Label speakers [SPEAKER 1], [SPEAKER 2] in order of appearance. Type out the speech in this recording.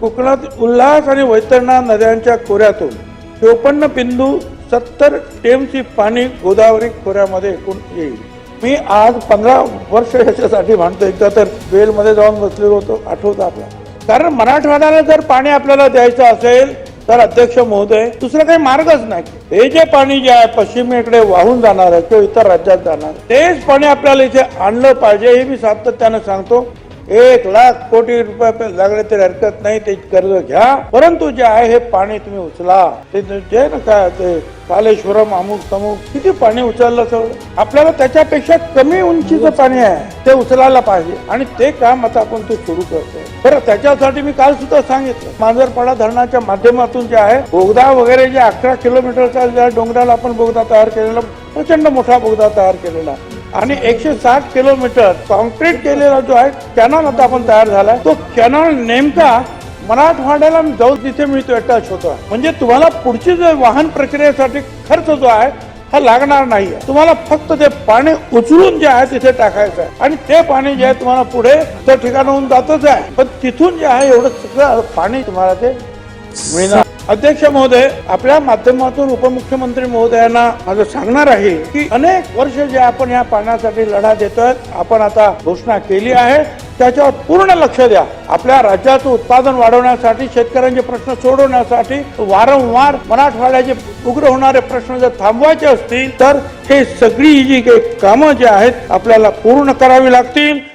[SPEAKER 1] कोकणात उल्हास आणि वैतरणा नद्यांच्या खोऱ्यातून चोपन्न बिंदू सत्तर टेमची पाणी गोदावरी खोऱ्यामध्ये एकूण येईल. मी आज पंधरा वर्ष याच्यासाठी म्हणतो एकदा तर वेलमध्ये जाऊन बसलेलो होतो. आठवतो आपल्याला. कारण मराठवाड्याला जर पाणी आपल्याला द्यायचं असेल तर अध्यक्ष महोदय दुसरा काही मार्गच नाही. हे जे पाणी जे आहे पश्चिमेकडे वाहून जाणार आहे किंवा इतर राज्यात जाणार तेच पाणी आपल्याला इथे आणलं पाहिजे हे मी सातत्यानं सांगतो. एक लाख कोटी रुपये लागले तरी हरकत नाही ते कर्ज घ्या. परंतु जे आहे हे पाणी तुम्ही उचला. ते जे ना काय ते कालेश्वरम अमुक तमुक किती पाणी उचललं सगळं? आपल्याला त्याच्यापेक्षा कमी उंचीचं पाणी आहे. ते उचलायला पाहिजे. आणि ते काम आता आपण ते सुरू करतोय. बरं त्याच्यासाठी मी काल सुद्धा सांगितलं. मांजरपाडा धरणाच्या माध्यमातून जे आहे बोगदा वगैरे जे अकरा किलोमीटरचा ज्या डोंगराला आपण बोगदा तयार केलेला प्रचंड मोठा बोगदा तयार केलेला आहे. आणि एकशे साठ किलोमीटर कॉन्क्रीट केलेला जो आहे कॅनॉल आता आपण तयार झालाय. तो कॅनॉल नेमका मराठवाड्याला जाऊ तिथे मिळतो अटॅच होतो म्हणजे तुम्हाला पुढची जो वाहन प्रक्रियेसाठी खर्च जो आहे हा लागणार नाही तुम्हाला फक्त ते पाणी उचलून जे आहे तिथे टाकायचं आहे आणि ते पाणी जे आहे तुम्हाला पुढे त्या ठिकाणाहून जातच आहे. पण तिथून जे आहे एवढं सगळं पाणी तुम्हाला ते मिळणार अध्यक्ष महोदय आपल्या माध्यमातून उपमुख्यमंत्री महोदयांना माझं सांगणार आहे की अनेक वर्ष जे आपण या पाण्यासाठी लढा देतोय आपण आता घोषणा केली आहे. त्याच्यावर पूर्ण लक्ष द्या. आपल्या राज्याचं उत्पादन वाढवण्यासाठी शेतकऱ्यांचे प्रश्न सोडवण्यासाठी वारंवार मराठवाड्याचे उग्र होणारे प्रश्न जर थांबवायचे असतील तर हे सगळी जी काही कामं जी आहेत आपल्याला पूर्ण करावी लागतील.